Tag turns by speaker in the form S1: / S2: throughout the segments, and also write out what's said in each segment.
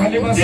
S1: Kalimasa.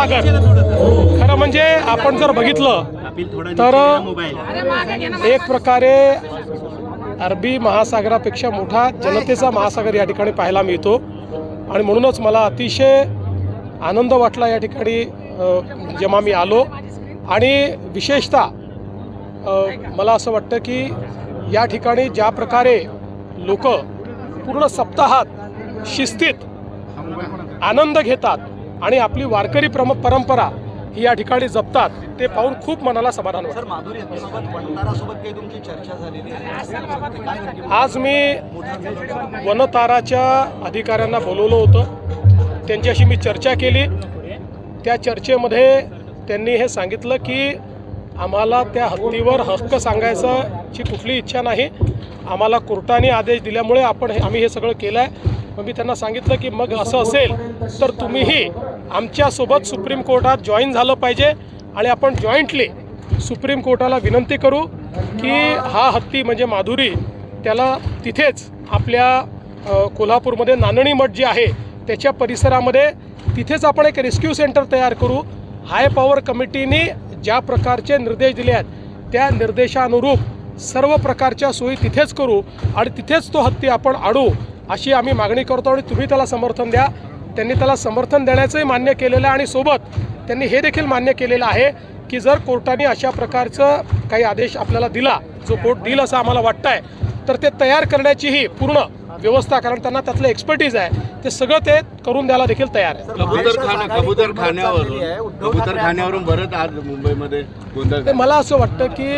S1: सागर. खरं म्हणजे आपण जर बघितलं तर एक प्रकारे अरबी महासागरापेक्षा मोठा जनतेचा महासागर या ठिकाणी पाहायला मिळतो. आणि म्हणूनच मला अतिशय आनंद वाटला या ठिकाणी जेव्हा मी आलो. आणि विशेषतः मला असं वाटतं की या ठिकाणी ज्या प्रकारे लोक पूर्ण सप्ताहात शिस्तीत आनंद घेतात आणि आपली वारकरी प्रम परंपरा ही या ठिकाणी जपतात ते पाहून खूप मनाला समाधान वाटतं. आज मी वनताराच्या अधिकाऱ्यांना बोलवलं होतं. त्यांच्याशी मी चर्चा केली. त्या चर्चेमध्ये त्यांनी हे सांगितलं की आम्हाला त्या हत्तीवर हक्क सांगायची कुठली इच्छा नाही. आम्हाला कोर्टाने आदेश दिल्यामुळे आपण हे आम्ही हे सगळं केलं आहे मग मी त्यांना सांगितलं की मग असं असेल तर तुम्हीही आमच्यासोबत सुप्रीम कोर्टात जॉईन झालं पाहिजे आणि आपण जॉईंटली सुप्रीम कोर्टाला विनंती करू की हा हत्ती म्हणजे माधुरी त्याला तिथेच आपल्या कोल्हापूरमध्ये नानणी मठ जे आहे त्याच्या परिसरामध्ये तिथेच आपण एक रेस्क्यू सेंटर तयार करू. हाय पॉवर कमिटीने ज्या प्रकारचे निर्देश दिले आहेत त्या निर्देशानुरूप सर्व प्रकारच्या सोयी तिथेच करू आणि तिथेच तो हत्ती आपण आणू अशी आम्ही मागणी करतो आणि तुम्ही त्याला समर्थन द्या. त्यांनी त्याला समर्थन देण्याचंही मान्य केलेलं आहे आणि सोबत त्यांनी हे देखील मान्य केलेलं आहे की जर कोर्टाने अशा प्रकारचं काही आदेश आपल्याला दिला जो कोर्ट देईल असं आम्हाला वाटतं आहे तर ते तयार करण्याचीही पूर्ण व्यवस्था कारण त्यांना त्यातलं एक्सपर्टीज आहे ते सगळं ते करून द्यायला देखील तयार आहे
S2: कबूतर कबूतर. खाण्यावरून आज मुंबईमध्ये
S1: ते मला असं वाटतं की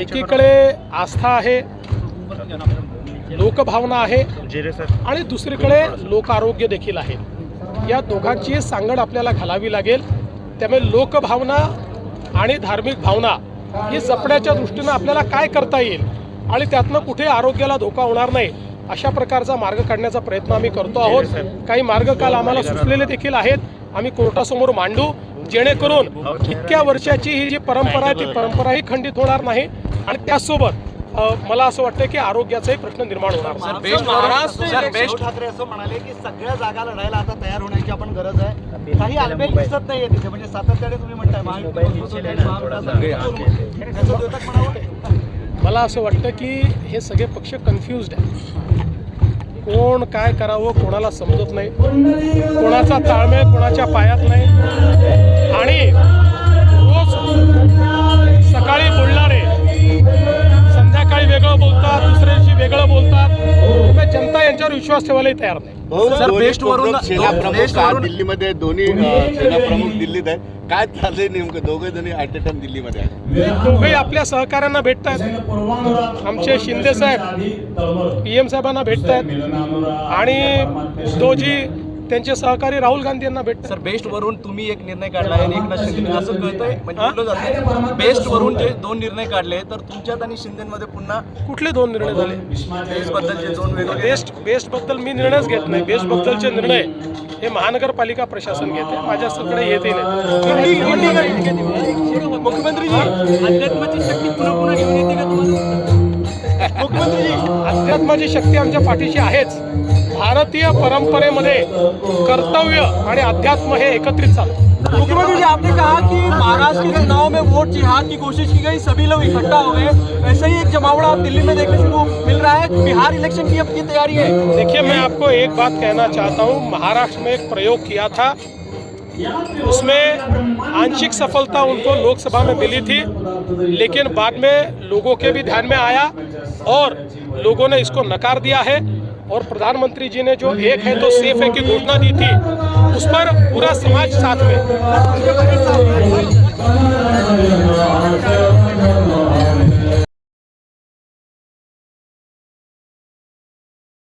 S1: एकीकडे आस्था आहे लोकभावना आहे. आणि दुसरीकडे लोक आरोग्य देखील आहे. या दोघांची सांगड आपल्याला घालावी लागेल. त्यामुळे लोकभावना आणि धार्मिक भावना ही जपण्याच्या दृष्टीनं आपल्याला काय करता येईल आणि त्यातनं कुठे आरोग्याला धोका होणार नाही अशा प्रकारचा मार्ग काढण्याचा प्रयत्न आम्ही करतो आहोत. काही मार्ग काल आम्हाला सुचलेले देखील आहेत. आम्ही कोर्टासमोर मांडू. जेणेकरून इतक्या वर्षाची ही जी परंपरा आहे ती परंपराही खंडित होणार नाही. आणि त्याचसोबत मला असं वाटतं की आरोग्याचाही प्रश्न निर्माण होणार. नाही
S3: सर, महाराष्ट्र सर, उद्धव ठाकरे असं म्हणाले की सगळ्या जागा लढायला आता तयार होण्याची आपण गरज आहे. काही अल्पेल दिसत नाहीये तिथे म्हणजे सातत्याने तुम्ही म्हणताय
S1: मला असं वाटतं की हे सगळे पक्ष कन्फ्युज्ड आहेत. कोण काय करावं कोणाला समजत नाही. कोणाचा ताळमेळ कोणाच्या पायात नाही. आणि रोज सकाळी बोलणारे संध्याकाळी वेगळं बोलतात दुसऱ्या दिवशी वेगळं बोलतात. त्यामुळे जनता यांच्यावर विश्वास ठेवायलाही तयार नाही.
S2: सर
S3: दोन्ही
S2: बेस्ट वरून
S3: प्रमुख
S2: सेना
S3: दो-
S2: प्रमुख
S3: बेस्ट
S2: आज
S3: वरून-
S2: दिल्लीमध्ये दोन्ही अं, सेना प्रमुख दिल्लीत आहे. काय चाललंय नेमकं? दोघे जणी ॲट अ टाइम दिल्लीमध्ये आहे.
S1: दोघेही आपल्या सहकाऱ्यांना भेटत आहेत आमचे शिंदे साहेब पी एम साहेबांना भेटत आहेत आणि उद्धवजी त्यांचे सहकारी राहुल गांधी यांना भेटतात.
S4: सर बेस्ट वरून तुम्ही एक निर्णय काढला आहे आणि एकनाथ शिंदे असं कळतंय? म्हणजे बेस्ट वरून जे दोन निर्णय काढले तर तुमच्यात आणि शिंदेमध्ये पुन्हा
S1: कुठले दोन निर्णय झाले?
S4: बेस्ट दोन वेगळे
S1: बेस्ट बेस्टबद्दल मी निर्णयच घेत नाही. बेस्ट बद्दलचे निर्णय हे महानगरपालिका प्रशासन घेते. माझ्याकडे येतही नाही.
S4: मुख्यमंत्रीजी अध्यात्माची शक्ती पुन्हा पुन्हा घेऊन येते का तुम्हाला?
S1: मुख्यमंत्रीजी अध्यात्माची शक्ती आमच्या पाठीशी आहेच. भारतीय परंपरेमध्ये कर्तव्य आणि अध्यात्म हे एकत्रित चालतं.
S4: मुख्यमंत्री जी आपने कहा कि महाराष्ट्र के चुनाव में वोट जिहाद की कोशिश की गई सभी लोग इकट्ठा हो गए वैसे ही एक जमावड़ा आप दिल्ली में देखने को मिल रहा है। बिहार इलेक्शन की अब की तैयारी है।
S1: देखिए मैं आपको एक बात कहना चाहता हूँ। महाराष्ट्र में एक प्रयोग किया था। उसमें आंशिक सफलता उनको लोकसभा में मिली थी, लेकिन बाद में लोगों के भी ध्यान में आया और लोगों ने इसको नकार दिया है। और प्रधानमंत्री जी ने जो एक है तो सेफ़ है की घोषणा दी थी, उस पर पूरा समाज साथ में।